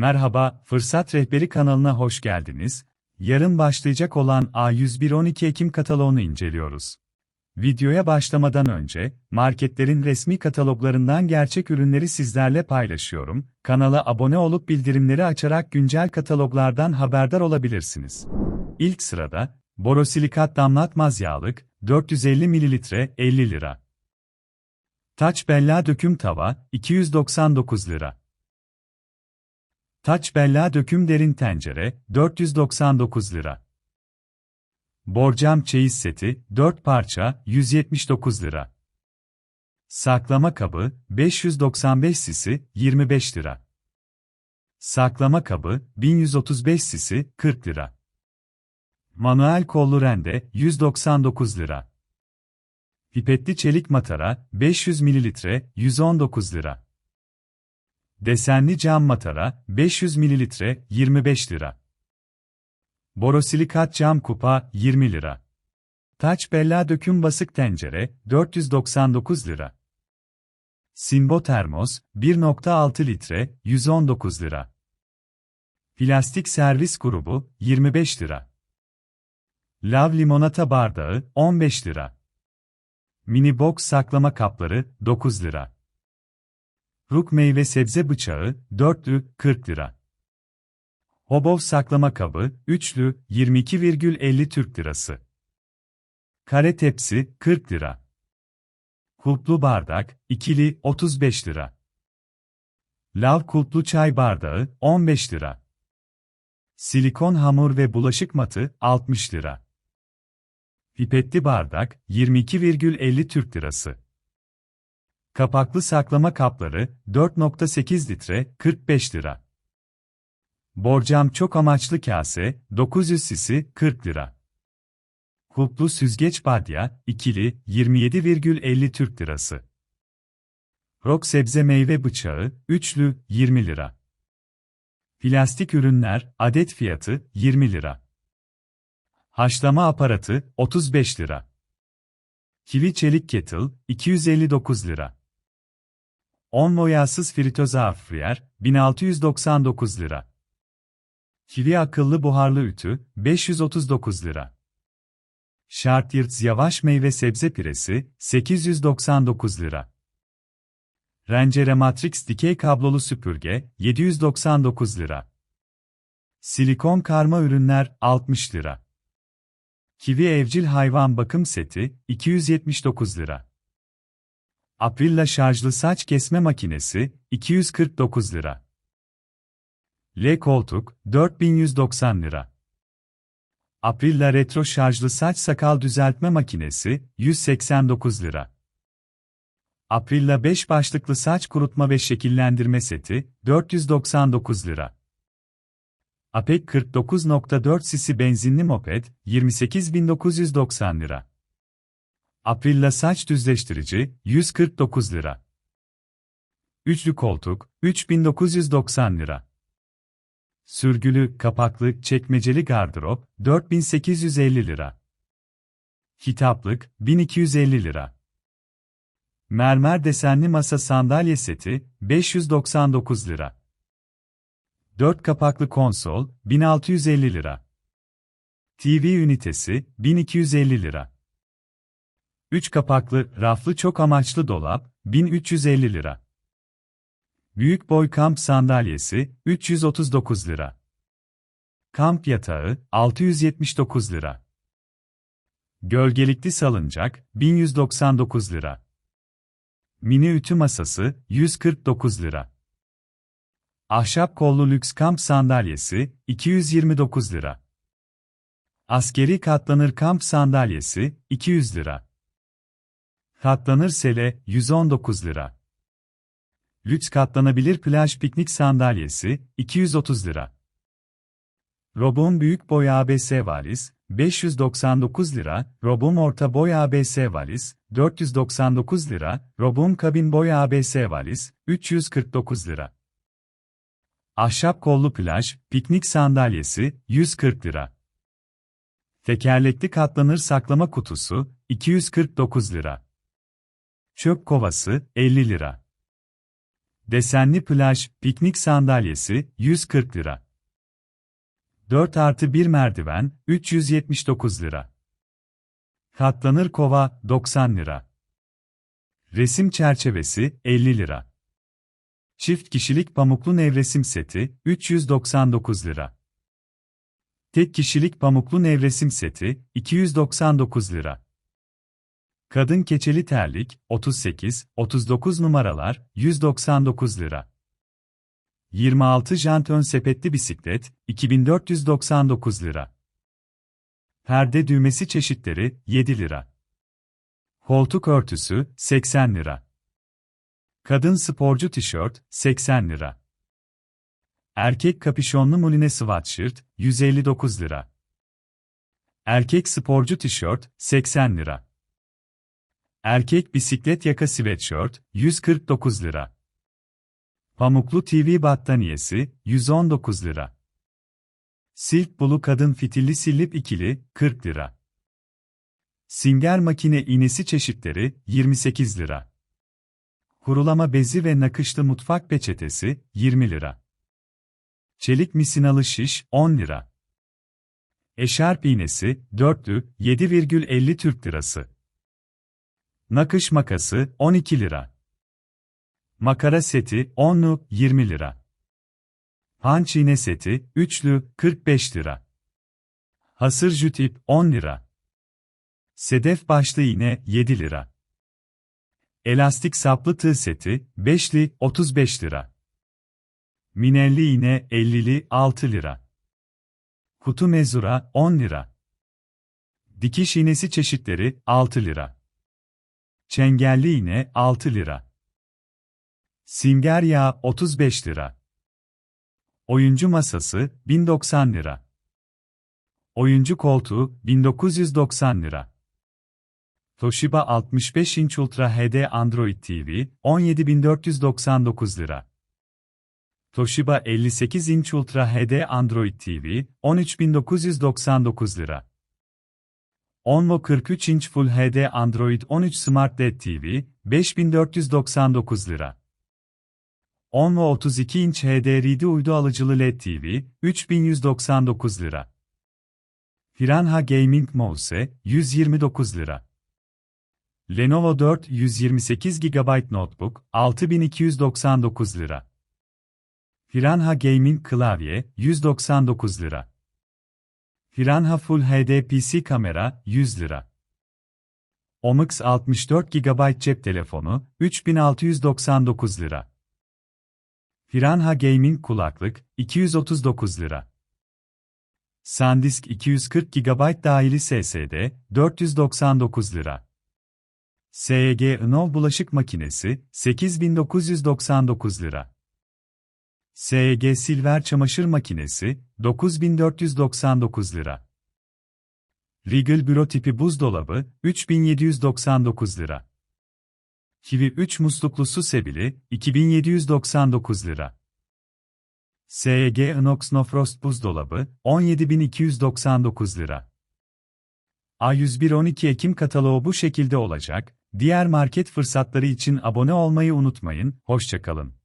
Merhaba, Fırsat Rehberi kanalına hoş geldiniz. Yarın başlayacak olan A101 12 Ekim kataloğunu inceliyoruz. Videoya başlamadan önce, marketlerin resmi kataloglarından gerçek ürünleri sizlerle paylaşıyorum. Kanala abone olup bildirimleri açarak güncel kataloglardan haberdar olabilirsiniz. İlk sırada, borosilikat damlatmaz yağlık, 450 ml 50 lira. Taç Bella döküm tava, 299 lira. Taç Bella döküm derin tencere, 499 lira. Borcam çeyiz seti, 4 parça, 179 lira. Saklama kabı, 595 sisi, 25 lira. Saklama kabı, 1135 sisi, 40 lira. Manuel kollu rende, 199 lira. Pipetli çelik matara, 500 ml, 119 lira. Desenli cam matara, 500 ml, 25 lira. Borosilikat cam kupa, 20 lira. Taç Bella döküm basık tencere, 499 lira. Simbo termos, 1.6 litre, 119 lira. Plastik servis grubu, 25 lira. Lav limonata bardağı, 15 lira. Mini box saklama kapları, 9 lira. Ruk meyve sebze bıçağı, 4'lü, 40 lira. Hobov saklama kabı, 3'lü, 22,50 Türk lirası. Kare tepsi, 40 lira. Kulplu bardak, ikili, 35 lira. Lav kulplu çay bardağı, 15 lira. Silikon hamur ve bulaşık matı, 60 lira. Pipetli bardak, 22,50 Türk lirası. Kapaklı saklama kapları, 4.8 litre, 45 lira. Borcam çok amaçlı kase, 900 sisi, 40 lira. Kulplu süzgeç badya, ikili, 27,50 Türk lirası. Rok sebze meyve bıçağı, üçlü, 20 lira. Plastik ürünler, adet fiyatı, 20 lira. Haşlama aparatı, 35 lira. Kivi çelik kettle, 259 lira. 10 boyasız fritöz airfryer, 1699 lira. Kivi akıllı buharlı ütü, 539 lira. Şartyırts yavaş meyve sebze piresi, 899 lira. Rencere Matrix dikey kablolu süpürge, 799 lira. Silikon karma ürünler, 60 lira. Kivi evcil hayvan bakım seti, 279 lira. Aprilla şarjlı saç kesme makinesi, 249 lira. L koltuk, 4190 lira. Aprilla retro şarjlı saç sakal düzeltme makinesi, 189 lira. Aprilla 5 başlıklı saç kurutma ve şekillendirme seti, 499 lira. APEC 49.4 sisi benzinli moped, 28.990 lira. Aprilla saç düzleştirici, 149 lira. Üçlü koltuk, 3990 lira. Sürgülü, kapaklı, çekmeceli gardırop, 4850 lira. Kitaplık, 1250 lira. Mermer desenli masa sandalye seti, 599 lira. 4 kapaklı konsol, 1650 lira. TV ünitesi, 1250 lira. 3 kapaklı, raflı çok amaçlı dolap, 1350 lira. Büyük boy kamp sandalyesi, 339 lira. Kamp yatağı, 679 lira. Gölgelikli salıncak, 1199 lira. Mini ütü masası, 149 lira. Ahşap kollu lüks kamp sandalyesi, 229 lira. Askeri katlanır kamp sandalyesi, 200 lira. Katlanır sele, 119 lira. Lüks katlanabilir plaj piknik sandalyesi, 230 lira. Robon büyük boy ABS valiz, 599 lira, Robon orta boy ABS valiz, 499 lira, Robon kabin boy ABS valiz, 349 lira. Ahşap kollu plaj, piknik sandalyesi, 140 lira. Tekerlekli katlanır saklama kutusu, 249 lira. Çöp kovası, 50 lira. Desenli plaj, piknik sandalyesi, 140 lira. 4 artı 1 merdiven, 379 lira. Katlanır kova, 90 lira. Resim çerçevesi, 50 lira. Çift kişilik pamuklu nevresim seti, 399 lira. Tek kişilik pamuklu nevresim seti, 299 lira. Kadın keçeli terlik, 38, 39 numaralar, 199 lira. 26 jant ön sepetli bisiklet, 2499 lira. Perde düğmesi çeşitleri, 7 lira. Koltuk örtüsü, 80 lira. Kadın sporcu tişört, 80 lira. Erkek kapüşonlu muline sweatshirt, 159 lira. Erkek sporcu tişört, 80 lira. Erkek bisiklet yaka sweatshirt, 149 lira. Pamuklu TV battaniyesi, 119 lira. Silk bulu kadın fitilli sillip ikili, 40 lira. Singer makine iğnesi çeşitleri, 28 lira. Kurulama bezi ve nakışlı mutfak peçetesi, 20 lira. Çelik misinalı şiş, 10 lira. Eşarp iğnesi, dörtlü, 7,50 Türk lirası. Nakış makası, 12 lira. Makara seti, 10'lu, 20 lira. Panç iğne seti, üçlü, 45 lira. Hasır jütip, 10 lira. Sedef başlı iğne, 7 lira. Elastik saplı tığ seti, 5'li, 35 lira. Minelli iğne, 50'li, 6 lira. Kutu mezura, 10 lira. Dikiş iğnesi çeşitleri, 6 lira. Çengelli iğne, 6 lira. Singer yağı, 35 lira. Oyuncu masası, 1090 lira. Oyuncu koltuğu, 1990 lira. Toshiba 65 inç Ultra HD Android TV, 17499 lira. Toshiba 58 inç Ultra HD Android TV, 13999 lira. Onvo 43 inç Full HD Android 13 Smart LED TV, 5499 lira. Onvo 32 inç HDRD uydu alıcılı LED TV, 3199 lira. Piranha Gaming Mouse, 129 lira. Lenovo 4 128 GB Notebook, 6299 lira. Piranha Gaming Klavye, 199 lira. Piranha Full HD PC kamera, 100 lira. Omix 64 GB cep telefonu, 3699 lira. Piranha Gaming kulaklık, 239 lira. SanDisk 240 GB dahili SSD, 499 lira. SG Inov bulaşık makinesi, 8999 lira. SG Silver çamaşır makinesi, 9499 lira. Regal büro tipi buzdolabı, 3799 lira. Kivi 3 musluklu su sebili, 2799 lira. SG Inox No Frost buzdolabı, 17299 lira. A101 12 Ekim kataloğu bu şekilde olacak. Diğer market fırsatları için abone olmayı unutmayın. Hoşçakalın.